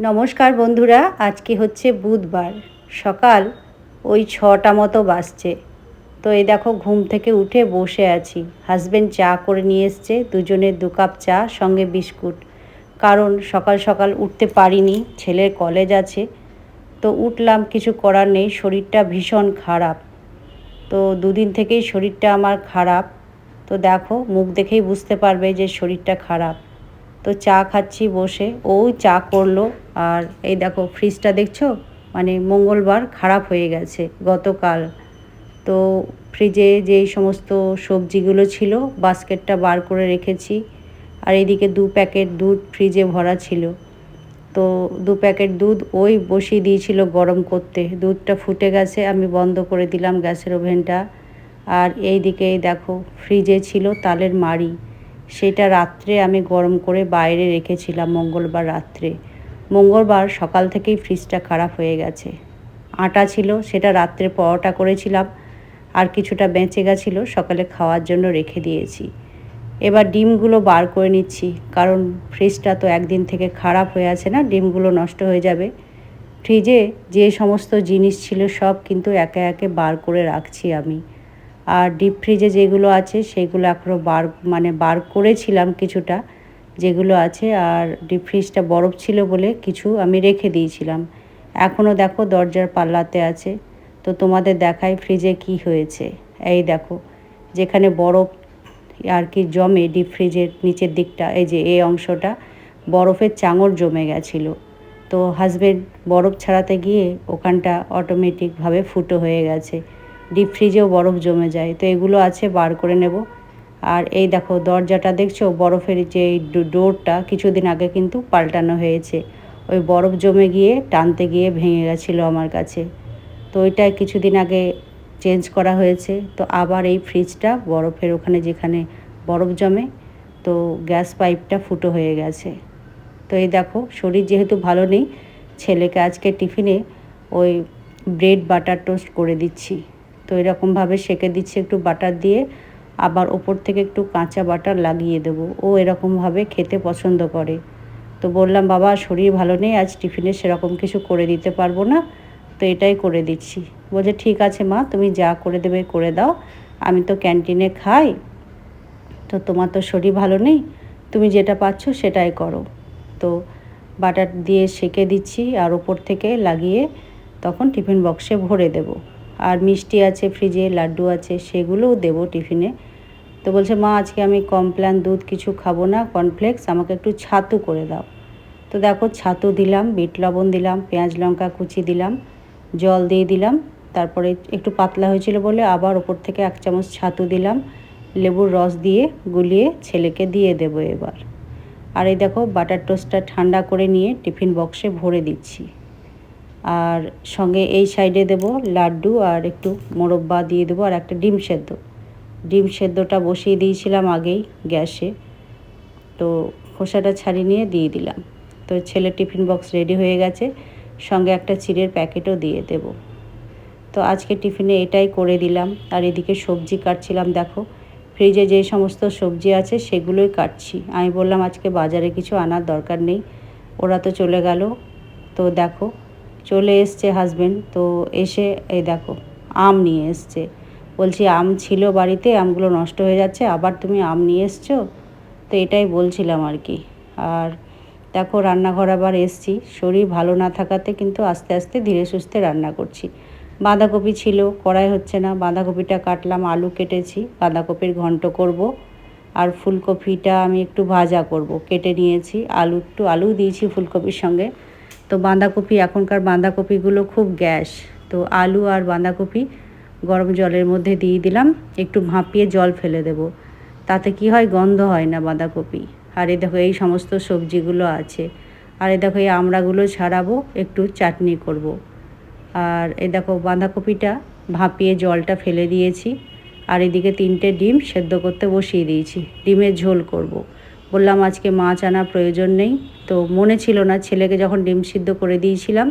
নমস্কার বন্ধুরা, আজকে হচ্ছে বুধবার, সকাল ওই ছটা মতো বাজছে। তো এই দেখো ঘুম থেকে উঠে বসে আছি। হাজব্যান্ড চা করে নিয়ে এসছে দুজনের দু কাপ চা, সঙ্গে বিস্কুট। কারণ সকাল সকাল উঠতে পারিনি, ছেলের কলেজ আছে। তো উঠলাম, কিছু করার নেই, শরীরটা ভীষণ খারাপ। তো দুদিন থেকেই শরীরটা আমার খারাপ। তো দেখো, মুখ দেখেই বুঝতে পারবে যে শরীরটা খারাপ। তো চা খাচ্ছি বসে। ওই চা করল আর এই দেখো ফ্রিজটা দেখছ? মানে মঙ্গলবার খারাপ হয়ে গেছে গতকাল। তো ফ্রিজে যেই সমস্ত সবজিগুলো ছিল, বাস্কেটটা বার করে রেখেছি। আর এদিকে দু প্যাকেট দুধ ফ্রিজে ভরা ছিল। তো দু প্যাকেট দুধ ওই বসিয়ে দিয়েছিল গরম করতে। দুধটা ফুটে গেছে, আমি বন্ধ করে দিলাম গ্যাসের ওভেনটা। আর এই দিকে দেখো ফ্রিজে ছিল তালের মাড়ি। সেটা রাত্রে আমি গরম করে বাইরে রেখেছিলাম মঙ্গলবার রাত্রে। মঙ্গলবার সকাল থেকেই ফ্রিজটা খারাপ হয়ে গেছে। আটা ছিল, সেটা রাত্রে পরোটা করেছিলাম। আর কিছুটা বেঁচে গেছিল সকালে খাওয়ার জন্য রেখে দিয়েছি। এবার ডিমগুলো বার করে নিচ্ছি, কারণ ফ্রিজটা তো একদিন থেকে খারাপ হয়ে আছে না, ডিমগুলো নষ্ট হয়ে যাবে। ফ্রিজে যে সমস্ত জিনিস ছিল সব কিন্তু একে একে বার করে রাখছি আমি। আর ডিপ ফ্রিজে যেগুলো আছে, সেগুলো এখনও বার মানে বার করেছিলাম কিছুটা, যেগুলো আছে, আর ডিপ ফ্রিজটা বরফ ছিল বলে কিছু আমি রেখে দিয়েছিলাম। এখনও দেখো দরজার পাল্লাতে আছে। তো তোমাদের দেখাই ফ্রিজে কি হয়েছে। এই দেখো, যেখানে বরফ আর কি জমে ডিপ ফ্রিজের নিচের দিকটা, এই যে এই অংশটা, বরফের চাঙর জমে গেছিল। তো হাজবেন্ড বরফ ছাড়াতে গিয়ে ওখানটা অটোমেটিকভাবে ফুটো হয়ে গেছে। ডিপ ফ্রিজেও বরফ জমে যায়। তো এগুলো আছে, বার করে নেব। আর এই দেখো, দরজাটা দেখছ? বরফের যে এই ডোরটা কিছুদিন আগে কিন্তু পাল্টানো হয়েছে। ওই বরফ জমে গিয়ে, টানতে গিয়ে ভেঙে গেছিল আমার কাছে। তো ওইটাই কিছুদিন আগে চেঞ্জ করা হয়েছে। তো আবার এই ফ্রিজটা বরফের ওখানে যেখানে বরফ জমে, তো গ্যাস পাইপটা ফুটো হয়ে গেছে। তো এই দেখো, শরীর যেহেতু ভালো নেই, ছেলেকে আজকে টিফিনে ওই ব্রেড বাটার টোস্ট করে দিচ্ছি। তো এরকমভাবে সেকে দিচ্ছি একটু বাটার দিয়ে, আবার ওপর থেকে একটু কাঁচা বাটার লাগিয়ে দেবো। ও এরকমভাবে খেতে পছন্দ করে। তো বললাম, বাবা, শরীর ভালো নেই, আজ টিফিনে সেরকম কিছু করে দিতে পারব না। তো এটাই করে দিচ্ছি। বলছে, ঠিক আছে মা, তুমি যা করে দেবে করে দাও, আমি তো ক্যান্টিনে খাই। তো তোমার তো শরীর ভালো নেই, তুমি যেটা পাচ্ছ সেটাই করো। তো বাটার দিয়ে সেকে দিচ্ছি, আর ওপর থেকে লাগিয়ে তখন টিফিন বক্সে ভরে দেব। আর মিষ্টি আছে, ফ্রিজে লাড্ডু আছে, সেগুলোও দেবো টিফিনে। তো বলছে, মা, আজকে আমি কমপ্ল্যান দুধ কিছু খাব না কর্নফ্লেক্স আমাকে একটু ছাতু করে দাও। তো দেখো, ছাতু দিলাম, বিট লবণ দিলাম, পেঁয়াজ লঙ্কা কুচি দিলাম, জল দিয়ে দিলাম, তারপরে একটু পাতলা হয়েছিল বলে আবার ওপর থেকে এক চামচ ছাতু দিলাম, লেবুর রস দিয়ে গুলিয়ে ছেলেকে দিয়ে দেবো এবার। আর এই দেখো, বাটার টোস্টটা ঠান্ডা করে নিয়ে টিফিন বক্সে ভরে দিচ্ছি। আর সঙ্গে এই সাইডে দেব লাড্ডু আর একটু মোরব্বা দিয়ে দেবো আর একটা ডিম সেদ্ধ। ডিম সেদ্ধটা বসিয়ে দিয়েছিলাম আগেই গ্যাসে। তো খোসাটা ছাড়িয়ে নিয়ে দিয়ে দিলাম। তো ছেলে টিফিন বক্স রেডি হয়ে গেছে। সঙ্গে একটা চিড়ের প্যাকেটও দিয়ে দেব। তো আজকে টিফিনে এটাই করে দিলাম। আর এদিকে সবজি কাটছিলাম, দেখো। ফ্রিজে যে সমস্ত সবজি আছে সেগুলোই কাটছি। আমি বললাম আজকে বাজারে কিছু আনার দরকার নেই। ওরা তো চলে গেল। তো দেখো চলে এসছে হাজবেন্ড তো এসে, এই দেখো, আম নিয়ে এসছে। বলছি, আম ছিল বাড়িতে, আমগুলো নষ্ট হয়ে যাচ্ছে, আবার তুমি আম নিয়ে এসছো? তো এটাই বলছিলাম আর কি। আর দেখো, রান্নাঘর আবার এসছি। শরীর ভালো না থাকাতে কিন্তু আস্তে আস্তে ধীরে সুস্থে রান্না করছি। বাঁধাকপি ছিল, কড়াই হচ্ছে না, বাঁধাকপিটা কাটলাম, আলু কেটেছি, বাঁধাকপির ঘন্ট করব। আর ফুলকপিটা আমি একটু ভাজা করব, কেটে নিয়েছি। আলু, একটু আলু দিয়েছি ফুলকপির সঙ্গে। তো বাঁধাকপি, এখনকার বাঁধাকপিগুলো খুব গ্যাস। তো আলু আর বাঁধাকপি গরম জলের মধ্যে দিয়ে দিলাম। একটু ভাঁপিয়ে জল ফেলে দেব। তাতে কি হয়, গন্ধ হয় না বাঁধাকপি। আর এ দেখো, এই সমস্ত সবজিগুলো আছে। আর এ দেখো, এই আমড়াগুলো ছাড়াবো, একটু চাটনি করব। আর এ দেখো, বাঁধাকপিটা ভাপিয়ে জলটা ফেলে দিয়েছি। আর এদিকে তিনটে ডিম সেদ্ধ করতে বসিয়ে দিয়েছি। ডিমের ঝোল করব। বললাম, আজকে মাছ আনার প্রয়োজন নেই। তো মনে ছিল না, ছেলেকে যখন ডিম সিদ্ধ করে দিয়েছিলাম,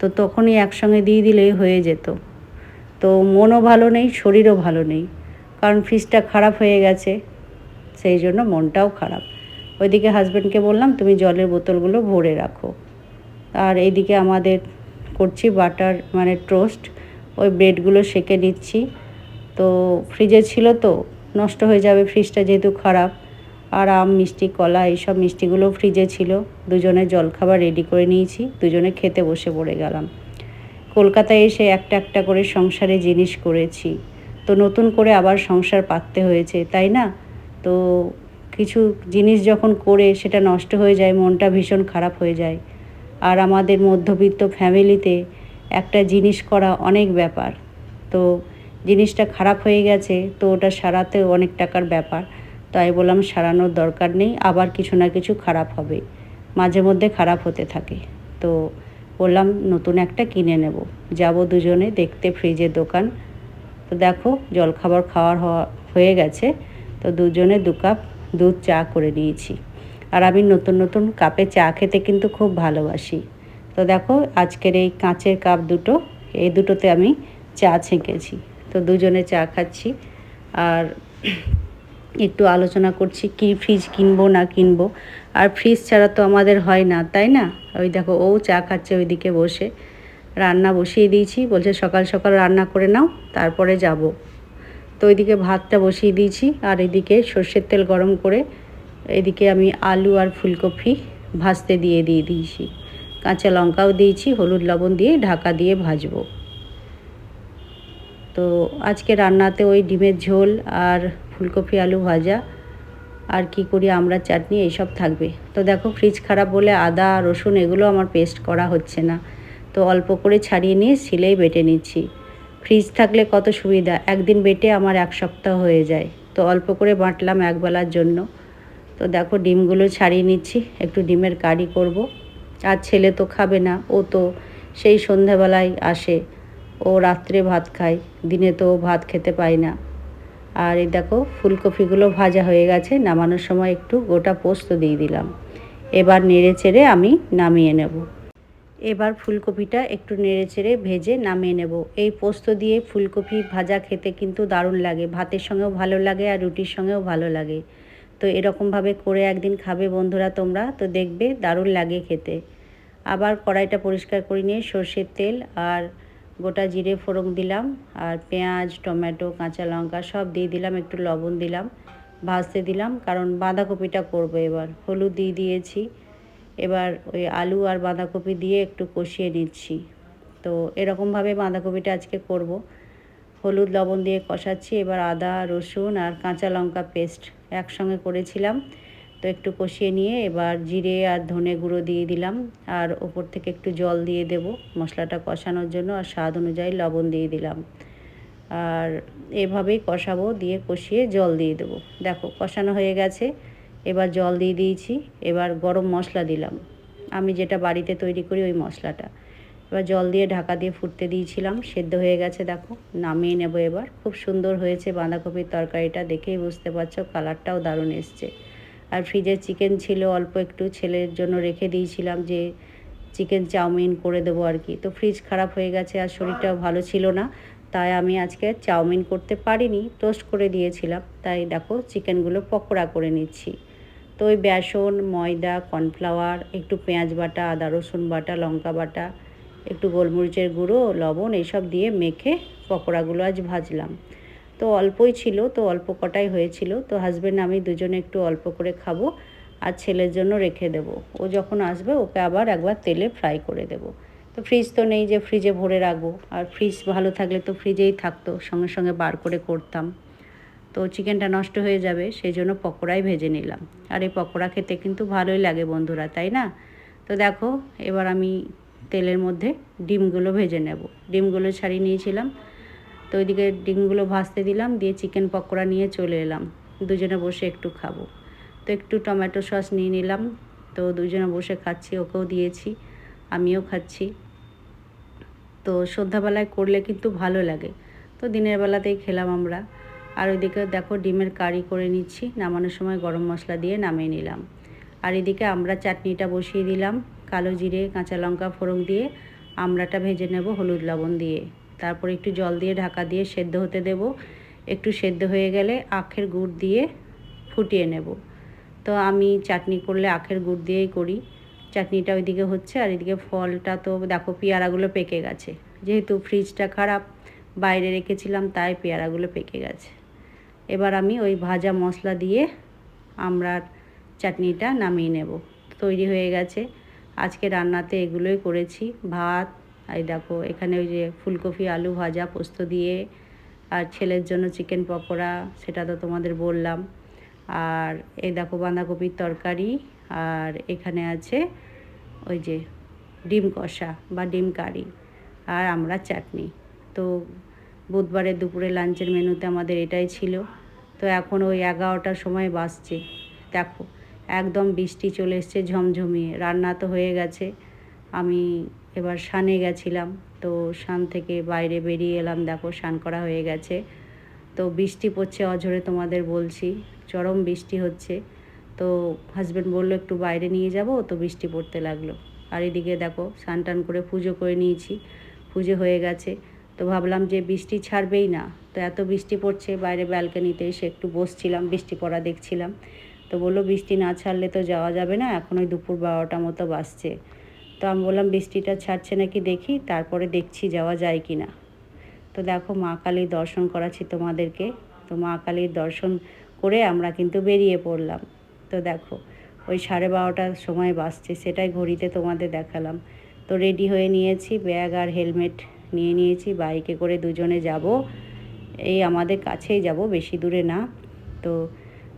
তো তখনই একসঙ্গে দিয়ে দিলেই হয়ে যেত। তো মনও ভালো নেই, শরীরও ভালো নেই, কারণ ফ্রিজটা খারাপ হয়ে গেছে, সেই জন্য মনটাও খারাপ। ওইদিকে হাজব্যান্ডকে বললাম, তুমি জলের বোতলগুলো ভরে রাখো। আর এইদিকে আমাদের করছি বাটার মানে টোস্ট, ওই ব্রেডগুলো সেকে নিচ্ছি। তো ফ্রিজে ছিল তো, নষ্ট হয়ে যাবে, ফ্রিজটা যেহেতু খারাপ আর আম মিষ্টি কলা, এইসব মিষ্টিগুলো ফ্রিজে ছিল। দুজনে জলখাবার রেডি করে নিয়েছি। দুজনে খেতে বসে পড়ে গেলাম। কলকাতায় এসে একটা একটা করে সংসারে জিনিস করেছি। তো নতুন করে আবার সংসার পাততে হয়েছে, তাই না? তো কিছু জিনিস যখন করে সেটা নষ্ট হয়ে যায়, মনটা ভীষণ খারাপ হয়ে যায়। আর আমাদের মধ্যবিত্ত ফ্যামিলিতে একটা জিনিস করা অনেক ব্যাপার। তো জিনিসটা খারাপ হয়ে গেছে, তো ওটা সারাতে অনেক টাকার ব্যাপার। তাই বললাম, সারানোর দরকার নেই, আবার কিছু না কিছু খারাপ হবে। মাঝে মধ্যে খারাপ হতে থাকে। তো বললাম, নতুন একটা কিনে নেব। যাব দুজনে দেখতে ফ্রিজের দোকান। তো দেখো, জলখাবার খাওয়ার হয়ে গেছে। তো দুজনে দু কাপ দুধ চা করে নিয়েছি। আর আমি নতুন নতুন কাপে চা খেতে কিন্তু খুব ভালোবাসি। তো দেখো, আজকের এই কাঁচের কাপ দুটো, এই দুটোতে আমি চা ছেঁকেছি। তো দুজনে চা খাচ্ছি। আর একটু আলোচনা করছি, কি ফ্রিজ কিনবো না কিনবো। আর ফ্রিজ ছাড়া তো আমাদের হয় না, তাই না? ওই দেখো, ও চা খাচ্ছে ওইদিকে বসে। রান্না বসিয়ে দিয়েছি, বলছে সকাল সকাল রান্না করে নাও, তারপরে যাব। তো ওইদিকে ভাতটা বসিয়ে দিয়েছি, আর এদিকে সর্ষের তেল গরম করে এদিকে আমি আলু আর ফুলকপি ভাজতে দিয়ে দিয়ে দিয়েছি। কাঁচা লঙ্কাও দিয়েছি, হলুদ লবণ দিয়ে ঢাকা দিয়ে ভাজবো। তো আজকে রান্নাতে ওই ডিমের ঝোল আর ফুলকপি, আলু ভাজা, আর কি করি আমরা, চাটনি, এইসব থাকবে। তো দেখো ফ্রিজ খারাপ বলে আদা, রসুন এগুলো আমার পেস্ট করা হচ্ছে না। তো অল্প করে ছাড়িয়ে নিয়ে সিলেই বেটে নিচ্ছি। ফ্রিজ থাকলে কত সুবিধা, একদিন বেটে আমার এক সপ্তাহ হয়ে যায়। তো অল্প করে বাটলাম একবেলার জন্য। তো দেখো, ডিমগুলো ছাড়িয়ে নিচ্ছি, একটু ডিমের কারি করব। আর ছেলে তো খাবে না, ও তো সেই সন্ধ্যাবেলায় আসে। ও রাত্রে ভাত খায়, দিনে তো ভাত খেতে পায় না। আর এই দেখো, ফুলকপিগুলো ভাজা হয়ে গেছে, নামানোর সময় একটু গোটা পোস্ত দিয়ে দিলাম। এবার নেড়ে চেড়ে আমি নামিয়ে নেব। এবার ফুলকপিটা একটু নেড়ে চেড়ে ভেজে নামিয়ে নেব। এই পোস্ত দিয়ে ফুলকপি ভাজা খেতে কিন্তু দারুণ লাগে। ভাতের সঙ্গেও ভালো লাগে আর রুটির সঙ্গেও ভালো লাগে। তো এরকমভাবে করে একদিন খাবে বন্ধুরা তোমরা, তো দেখবে দারুণ লাগে খেতে। আবার কড়াইটা পরিষ্কার করে নিয়ে সর্ষের তেল আর গোটা জিরে ফোড়ন দিলাম আর পেঁয়াজ, টমেটো, কাঁচা লঙ্কা সব দিয়ে দিলাম, একটু লবণ দিলাম, ভাজতে দিলাম, কারণ বাঁধাকপিটা করব এবার। হলুদ দিয়ে দিয়েছি, এবার ওই আলু আর বাঁধাকপি দিয়ে একটু কষিয়ে নিচ্ছি। তো এরকমভাবে বাঁধাকপিটা আজকে করব। হলুদ, লবণ দিয়ে কষাচ্ছি, এবার আদা, রসুন আর কাঁচা লঙ্কা পেস্ট একসঙ্গে করেছিলাম। তো একটু কষিয়ে নিয়ে এবার জিরে আর ধনে গুঁড়ো দিয়ে দিলাম। আর ওপর থেকে একটু জল দিয়ে দেব মশলাটা কষানোর জন্য। আর স্বাদ অনুযায়ী লবণ দিয়ে দিলাম। আর এভাবেই কষাবো, দিয়ে কষিয়ে জল দিয়ে দেবো। দেখো কষানো হয়ে গেছে, এবার জল দিয়ে দিয়েছি। এবার গরম মশলা দিলাম। আমি যেটা বাড়িতে তৈরি করি ওই মশলাটা। এবার জল দিয়ে ঢাকা দিয়ে ফুটতে দিয়েছিলাম, সেদ্ধ হয়ে গেছে দেখো, নামিয়ে নেব এবার। খুব সুন্দর হয়েছে বাঁধাকপির তরকারিটা, দেখেই বুঝতে পারছ, কালারটাও দারুণ এসছে। আর ফ্রিজে চিকেন ছিল, অল্প একটু ছেলের জন্য রেখে দিয়েছিলাম যে চিকেন চাউমিন করে দেবো আর কি। তো ফ্রিজ খারাপ হয়ে গেছে আর শরীরটাও ভালো ছিল না, তাই আমি আজকে চাউমিন করতে পারিনি টোস্ট করে দিয়েছিলাম। তাই দেখো চিকেনগুলো পকোড়া করে নিচ্ছি। তো ওই বেসন, ময়দা কর্নফ্লাওয়ার একটু পেঁয়াজ বাটা, আদা, রসুন বাটা, লঙ্কা বাটা, একটু গোলমরিচের গুঁড়ো, লবণ এইসব দিয়ে মেখে পকোড়াগুলো আজ ভাজলাম। তো অল্পই ছিল, তো অল্প কটাই হয়েছিল। তো হাজব্যান্ড আমি দুজনে একটু অল্প করে খাব আর ছেলের জন্য রেখে দেব। ও যখন আসবে, ওকে আবার একবার তেলে ফ্রাই করে দেব। তো ফ্রিজ তো নেই যে ফ্রিজে ভরে রাখব। আর ফ্রিজ ভালো থাকলে তো ফ্রিজেই থাকতো, সঙ্গে সঙ্গে বার করে করতাম। তো চিকেনটা নষ্ট হয়ে যাবে, সেই জন্য পকোড়াই ভেজে নিলাম। আর এই পকোড়া খেতে কিন্তু ভালোই লাগে বন্ধুরা, তাই না? তো দেখো, এবার আমি তেলের মধ্যে ডিমগুলো ভেজে নেব। ডিমগুলো ছাড়িয়ে নিয়েছিলাম। তো ওইদিকে ডিমগুলো ভাজতে দিলাম, দিয়ে চিকেন পকোড়া নিয়ে চলে এলাম। দুজনে বসে একটু খাব। তো একটু টমেটো সস নিয়ে নিলাম। তো দুজনে বসে খাচ্ছি, ওকেও দিয়েছি, আমিও খাচ্ছি। তো সন্ধ্যাবেলায় করলে কিন্তু ভালো লাগে। তো দিনের বেলাতেই খেলাম আমরা। আর ওইদিকে দেখো ডিমের কারি করে নিচ্ছি, নামানোর সময় গরম মশলা দিয়ে নামিয়ে নিলাম। আর এদিকে আমরা চাটনিটা বসিয়ে দিলাম, কালো জিরে, কাঁচা লঙ্কা ফোড়ন দিয়ে, আমড়াটা ভেজে নেব হলুদ লবণ দিয়ে। তারপর একটু জল দিয়ে ঢাকা দিয়ে সেদ্ধ হতে দেব। একটু সেদ্ধ হয়ে গেলে আখের গুড় দিয়ে ফুটিয়ে নেব। তো আমি চাটনি করলে আখের গুড় দিয়েই করি। চাটনিটা ওইদিকে হচ্ছে আর এদিকে ফলটা তো দেখো পেয়ারাগুলো পেকে গেছে। যেহেতু ফ্রিজটা খারাপ, বাইরে রেখেছিলাম তাই পেয়ারাগুলো পেকে গেছে। এবার আমি ওই ভাজা মশলা দিয়ে আমরা চাটনিটা নামিয়ে নেব। তৈরি হয়ে গেছে। আজকে রান্নাতে এগুলোই করেছি। ভাত এই দেখো, এখানে ওই যে ফুলকপি, আলু ভাজা, পোস্ত দিয়ে, আর ছেলের জন্য চিকেন পকোড়া, সেটা তো তোমাদের বললাম। আর এই দেখো বাঁধাকপির তরকারি, আর এখানে আছে ওই যে ডিম কষা বা ডিম কারি, আর আমরা চাটনি। তো বুধবারের দুপুরে লাঞ্চের মেনুতে আমাদের এটাই ছিল। তো এখন ওই এগারোটার সময় বাসছে। দেখো, একদম বৃষ্টি চলে এসছে ঝমঝমিয়ে, রান্না তো হয়ে গেছে। আমি এবার সানে গেছিলাম, তো সান থেকে বাইরে বেরিয়ে এলাম, দেখো স্নান করা হয়ে গেছে। তো বৃষ্টি পড়ছে, অঝরে তোমাদের বলছি, চরম বৃষ্টি হচ্ছে। তো হাজব্যান্ড বলল, একটু বাইরে নিয়ে যাব? তো বৃষ্টি পড়তে লাগল। আর এদিকে দেখো, স্নান টান করে পুজো করে নিয়েছি, পুজো হয়ে গেছে। তো ভাবলাম যে বৃষ্টি ছাড়বেই না। তো এত বৃষ্টি পড়ছে, বাইরে ব্যালকানিতে এসে একটু বসছিলাম, বৃষ্টি পড়া দেখছিলাম। তো বলল, বৃষ্টি না ছাড়লে তো যাওয়া যাবে না, এখন ওই দুপুর বারোটা মতো বাসছে তো আমি বললাম, বৃষ্টিটা ছাড়ছে নাকি দেখি, তারপরে দেখছি যাওয়া যায় কি না তো দেখো, মা কালীর দর্শন করাচ্ছি তোমাদেরকে। তো মা কালীর দর্শন করে আমরা কিন্তু বেরিয়ে পড়লাম। তো দেখো, ওই সাড়ে বারোটার সময় বাসছে, সেটাই ঘড়িতে তোমাদের দেখালাম। তো রেডি হয়ে নিয়েছি, ব্যাগ আর হেলমেট নিয়ে নিয়েছি, বাইকে করে দুজনে যাব। এই আমাদের কাছেই যাব, বেশি দূরে না। তো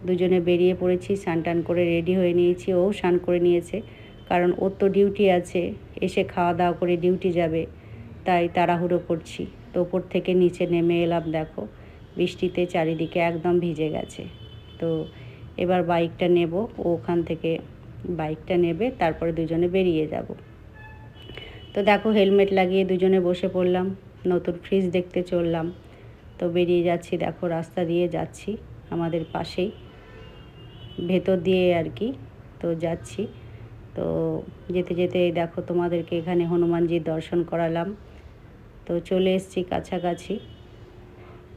দুজনে বেরিয়ে পড়েছি, স্নান টান করে রেডি হয়ে নিয়েছি, ও স্নান করে নিয়েছে। কারণ ওর তো ডিউটি আছে, এসে খাওয়া দাওয়া করে ডিউটি যাবে, তাই তাড়াহুড়ো করছি। তো ওপর থেকে নিচে নেমে এলাম, দেখো, বৃষ্টিতে চারিদিকে একদম ভিজে গেছে। তো এবার বাইকটা নেব ওখান থেকে বাইকটা নেবে, তারপরে দুজনে বেরিয়ে যাব। তো দেখো হেলমেট লাগিয়ে দুজনে বসে পড়লাম, নতুন ফ্রিজ দেখতে চললাম। তো বেরিয়ে যাচ্ছি, দেখো, রাস্তা দিয়ে যাচ্ছি, আমাদের পাশেই। ভেতর দিয়ে আর কি, তো যাচ্ছি। তো যেতে যেতে দেখো তোমাদেরকে এখানে হনুমানজির দর্শন করালাম। তো চলে এসছি কাছাকাছি।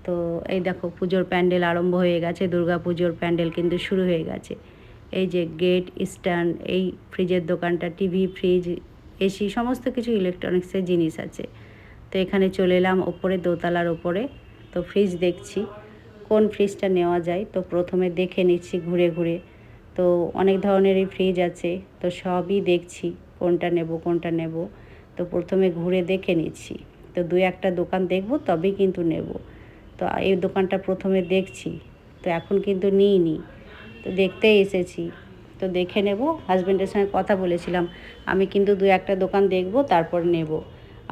তো এই দেখো পুজোর প্যান্ডেল আরম্ভ হয়ে গেছে, দুর্গা পুজোর প্যান্ডেল কিন্তু শুরু হয়ে গেছে। এই যে গেট, স্ট্যান্ড, এই ফ্রিজের দোকানটা, টিভি, ফ্রিজ এসি সমস্ত কিছু ইলেকট্রনিক্সের জিনিস আছে। তো এখানে চলে এলাম ওপরে, দোতলার ওপরে। তো ফ্রিজ দেখছি, কোন ফ্রিজটা নেওয়া যায়? তো প্রথমে দেখে নিচ্ছি ঘুরে ঘুরে। তো অনেক ধরনেরই ফ্রিজ আছে, তো সবই দেখছি, কোনটা নেব কোনটা নেব। তো প্রথমে ঘুরে দেখে নিচ্ছি, তো দু একটা দোকান দেখব, তবেই কিন্তু নেব। তো এই দোকানটা প্রথমে দেখছি, তো এখন কিন্তু নিইনি, তো দেখতে এসেছি। তো দেখে নেব হাজব্যান্ডের সঙ্গে কথা বলেছিলাম, আমি কিন্তু দু একটা দোকান দেখব, তারপর নেব।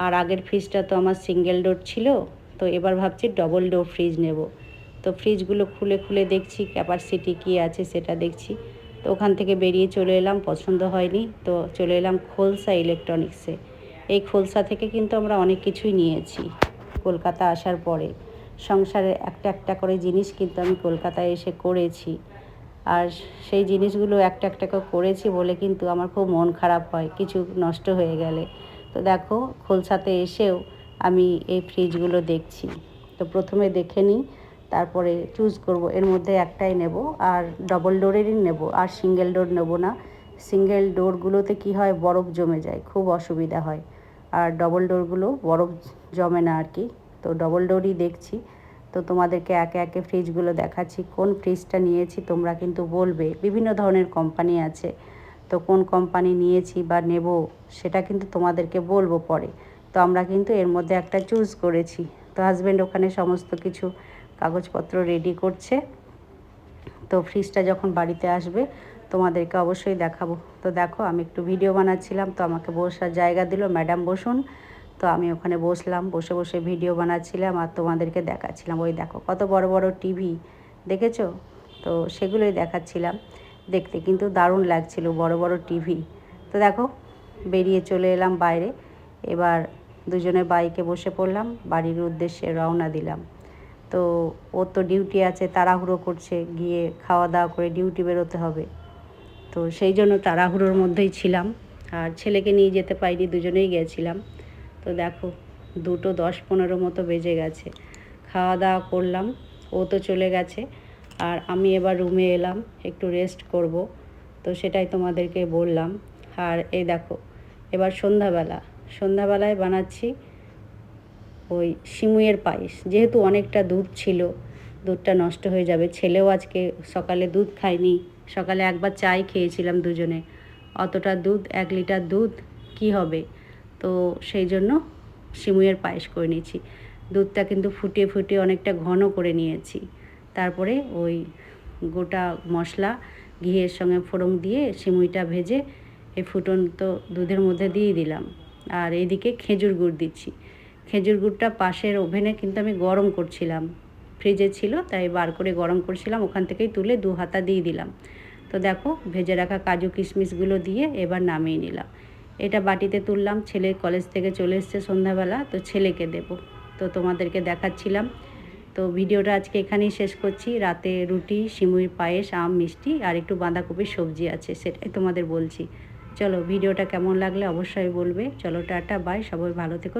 আর আগের ফ্রিজটা তো আমার সিঙ্গেল ডোর ছিল, তো এবার ভাবছি ডবল ডোর ফ্রিজ নেব। তো ফ্রিজগুলো খুলে খুলে দেখছি ক্যাপাসিটি কী আছে সেটা দেখছি। তো ওখান থেকে বেরিয়ে চলে এলাম, পছন্দ হয়নি, তো চলে এলাম খোলসা ইলেকট্রনিক্সে। এই খোলসা থেকে কিন্তু আমরা অনেক কিছুই নিয়েছি কলকাতা আসার পরে। সংসারে একটা একটা করে জিনিস কিন্তু আমি কলকাতায় এসে করেছি। আর সেই জিনিসগুলো একটা একটা করে করেছি বলে কিন্তু আমার খুব মন খারাপ হয়, কিছু নষ্ট হয়ে গেলে। তো দেখো, খোলসাতে এসেও আমি এই ফ্রিজগুলো দেখছি। তো প্রথমে দেখে নিই তারপরে চুজ করব। এর মধ্যে একটাই নেব আর ডবল ডোরেরই নেব আর সিঙ্গেল ডোর নেব না। সিঙ্গেল ডোরগুলোতে কি হয়? বরফ জমে যায়, খুব অসুবিধা হয়। আর ডবল ডোরগুলো বরফ জমে না আর কি। তো ডবল ডোরই দেখছি। তো তোমাদেরকে একে একে ফ্রিজগুলো দেখাচ্ছি। কোন ফ্রিজটা নিয়েছি তোমরা কিন্তু বলবে। বিভিন্ন ধরনের কোম্পানি আছে। তো কোন কোম্পানি নিয়েছি বা নেব সেটা কিন্তু তোমাদেরকে বলব পরে। তো আমরা কিন্তু এর মধ্যে একটা চুজ করেছি। তো হাজব্যান্ড ওখানে সমস্ত কিছু কাগজপত্র রেডি করছে। তো ফ্রিজটা যখন বাড়িতে আসবে, তোমাদেরকে অবশ্যই দেখাবো। তো দেখো, আমি একটু ভিডিও বানাচ্ছিলাম, তো আমাকে বসার জায়গা দিল ম্যাডাম বসুন। তো আমি ওখানে বসলাম, বসে বসে ভিডিও বানাচ্ছিলাম আর তোমাদেরকে দেখাচ্ছিলাম। ওই দেখো, কত বড় বড় টিভি দেখেছ? তো সেগুলোই দেখাচ্ছিলাম। দেখতে কিন্তু দারুণ লাগছিল, বড় বড় টিভি তো দেখো, বেরিয়ে চলে এলাম বাইরে। এবার দুজনে বাইকে বসে পড়লাম, বাড়ির উদ্দেশ্যে রওনা দিলাম। তো ওর তো ডিউটি আছে, তাড়াহুড়ো করছে, গিয়ে খাওয়া দাওয়া করে ডিউটি বেরোতে হবে। তো সেই জন্য তাড়াহুড়োর মধ্যেই ছিলাম। আর ছেলেকে নিয়ে যেতে পাইনি দুজনেই গেছিলাম। তো দেখো, দুটো দশ পনেরো মতো বেজে গেছে। খাওয়া দাওয়া করলাম, ও তো চলে গেছে। আর আমি এবার রুমে এলাম, একটু রেস্ট করব। তো সেটাই তোমাদেরকে বললাম। আর এই দেখো, এবার সন্ধ্যাবেলা, সন্ধ্যাবেলায় বানাচ্ছি ওই সিমুইয়ের পায়েস। যেহেতু অনেকটা দুধ ছিল, দুধটা নষ্ট হয়ে যাবে। ছেলেও আজকে সকালে দুধ খায়নি। সকালে একবার চাই খেয়েছিলাম দুজনে। অতটা দুধ, এক লিটার দুধ, কি হবে? তো সেই জন্য সিমুইয়ের পায়েস করে নিয়েছি। দুধটা কিন্তু ফুটিয়ে ফুটিয়ে অনেকটা ঘন করে নিয়েছি। তারপরে ওই গোটা মশলা ঘিয়ের সঙ্গে ফোড়ন দিয়ে সিমুইটা ভেজে এই ফুটন্ত দুধের মধ্যে দিয়ে দিলাম। আর এইদিকে খেজুর গুড় দিচ্ছি। খেজুর গুড়টা পাশের ওভেনে কিন্তু আমি গরম করছিলাম। ফ্রিজে ছিল, তাই বার করে গরম করছিলাম, ওখান থেকেই তুলে দু হাতা দিয়ে দিলাম। তো দেখো, ভেজে রাখা কাজু কিশমিশগুলো দিয়ে এবার নামিয়ে নিলাম। এটা বাটিতে তুললাম, ছেলে কলেজ থেকে চলে এসছে সন্ধ্যাবেলা, তো ছেলেকে দেব। তো তোমাদেরকে দেখাচ্ছিলাম। তো ভিডিওটা আজকে এখানেই শেষ করছি। রাতে রুটি, সিমুই পায়েস, আম, মিষ্টি আর একটু বাঁধাকপির সবজি আছে, সেটাই তোমাদের বলছি। চলো, ভিডিওটা কেমন লাগলে অবশ্যই বলবে। চলো, টাটা, বাই, সবাই ভালো থেকো